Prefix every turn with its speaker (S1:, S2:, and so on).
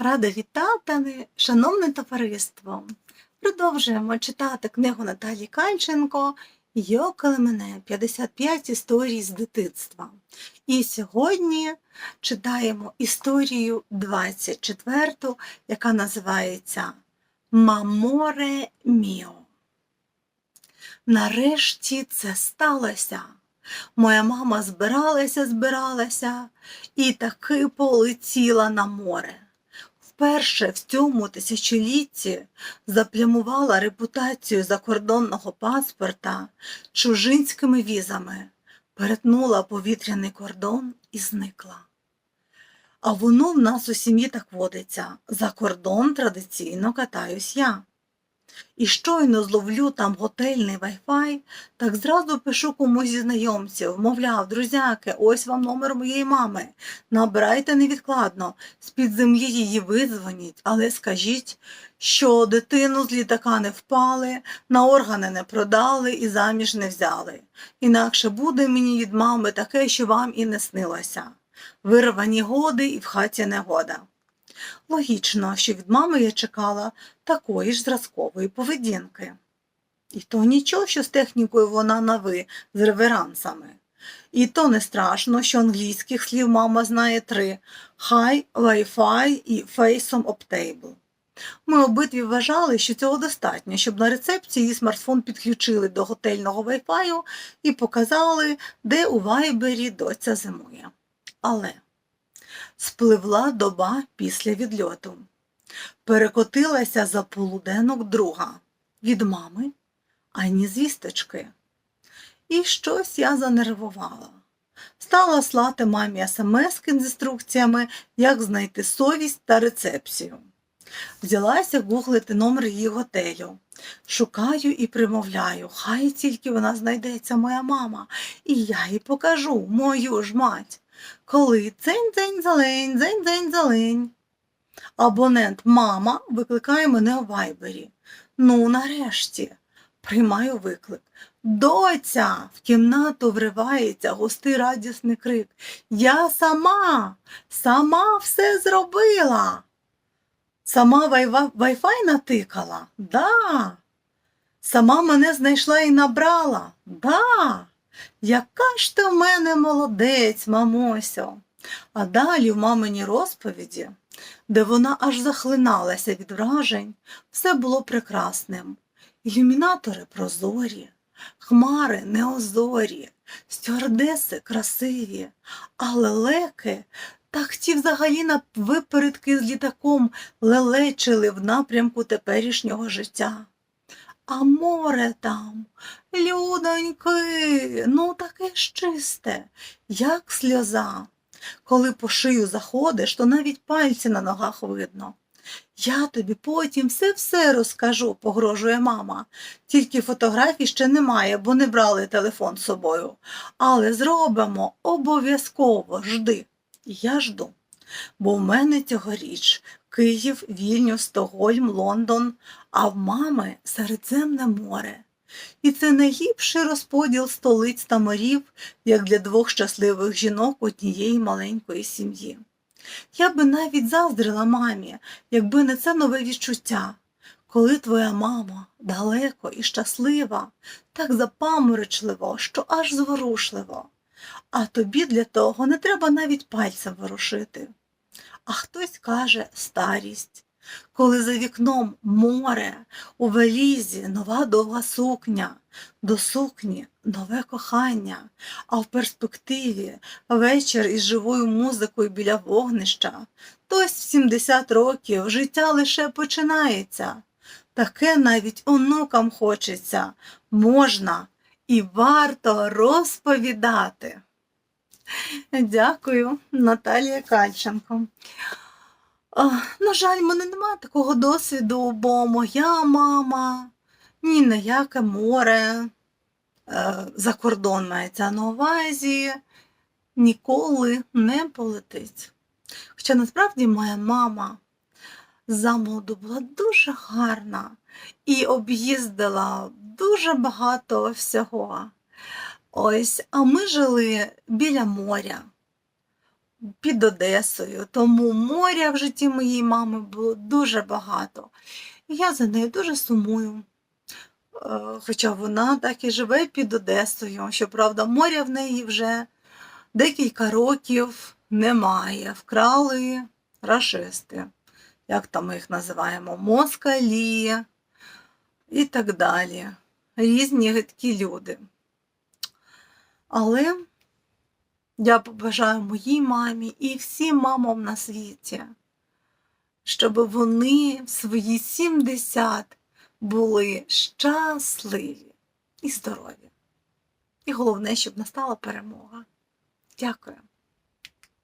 S1: Рада вітати, шановне товариство. Продовжуємо читати книгу Наталі Кальченко Йокали мене 55 історій з дитинства. І сьогодні читаємо історію 24, яка називається Маморе Міо. Нарешті це сталося. Моя мама збиралася, збиралася і таки полетіла на море. Вперше в цьому тисячолітті заплямувала репутацію закордонного паспорта чужинськими візами, перетнула повітряний кордон і зникла. А воно в нас у сім'ї так водиться. За кордон традиційно катаюсь я. І щойно зловлю там готельний вайфай, так зразу пишу комусь зі знайомців, мовляв, друзяки, ось вам номер моєї мами. Набирайте невідкладно, з-під землі її визвоніть, але скажіть, що дитину з літака не впали, на органи не продали і заміж не взяли. Інакше буде мені від мами таке, що вам і не снилося. Вирвані годи і в хаті негода. Логічно, що від мами я чекала такої ж зразкової поведінки. І то нічого, що з технікою вона на ви з реверансами. І то не страшно, що англійських слів мама знає три High, Wi-Fi і of Table. Ми обидві вважали, що цього достатньо, щоб на рецепції її смартфон підключили до готельного Wi-Fi і показали, де у вайбері доця зимує. Але спливла доба після відльоту. Перекотилася за полуденок друга від мами, ані звісточки. І щось я занервувала. Стала слати мамі смски з інструкціями, як знайти совість та рецепцію. Взялася гуглити номер її готелю. Шукаю і примовляю, хай тільки вона знайдеться моя мама, і я їй покажу мою ж мать. Коли дзень дзень зелень, дзень дзень зелень. Абонент мама викликає мене у вайбері. Ну, нарешті, приймаю виклик. Доця! В кімнату вривається густий радісний крик. Я сама, сама все зробила. Сама вайва- вайфай натикала? Да. Сама мене знайшла і набрала? Да. Яка ж ти в мене молодець, мамосю. А далі в маминій розповіді, де вона аж захлиналася від вражень, все було прекрасним. Ілюмінатори прозорі, хмари неозорі, стюардеси красиві, а лелеки так ті взагалі на випередки з літаком лелечили в напрямку теперішнього життя. А море там, людоньки, ну таке ж чисте, як сльоза. Коли по шию заходиш, то навіть пальці на ногах видно. Я тобі потім все-все розкажу, погрожує мама. Тільки фотографій ще немає, бо не брали телефон з собою. Але зробимо обов'язково жди. Я жду. Бо в мене цьогоріч Київ, Вільнюс, Стокгольм, Лондон, а в мами Середземне море. І це найліпший розподіл столиць та морів, як для двох щасливих жінок однієї маленької сім'ї. Я би навіть заздрила мамі, якби не це нове відчуття. Коли твоя мама далеко і щаслива, так запаморочливо, що аж зворушливо. А тобі для того не треба навіть пальцем ворушити. А хтось каже старість, коли за вікном море, у валізі нова довга сукня, до сукні нове кохання, а в перспективі вечір із живою музикою біля вогнища. Тось в 70 років життя лише починається. Таке навіть онукам хочеться, можна і варто розповідати. Дякую, Наталія Кальченко. На жаль, в мене немає такого досвіду, бо моя мама ні на яке море е, за кордон мається на увазі, ніколи не полетить. Хоча насправді моя мама замолоду була дуже гарна і об'їздила дуже багато всього. Ось, а ми жили біля моря. під Одесою, тому моря в житті моєї мами було дуже багато. І я за нею дуже сумую. Е, Хоча вона так і живе під Одесою. Щоправда, моря в неї вже декілька років немає. Вкрали рашисти, як там ми їх називаємо, москалі і так далі. Різні гидкі люди. Але я побажаю моїй мамі і всім мамам на світі, щоб вони в свої 70 були щасливі і здорові. І головне, щоб настала перемога. Дякую.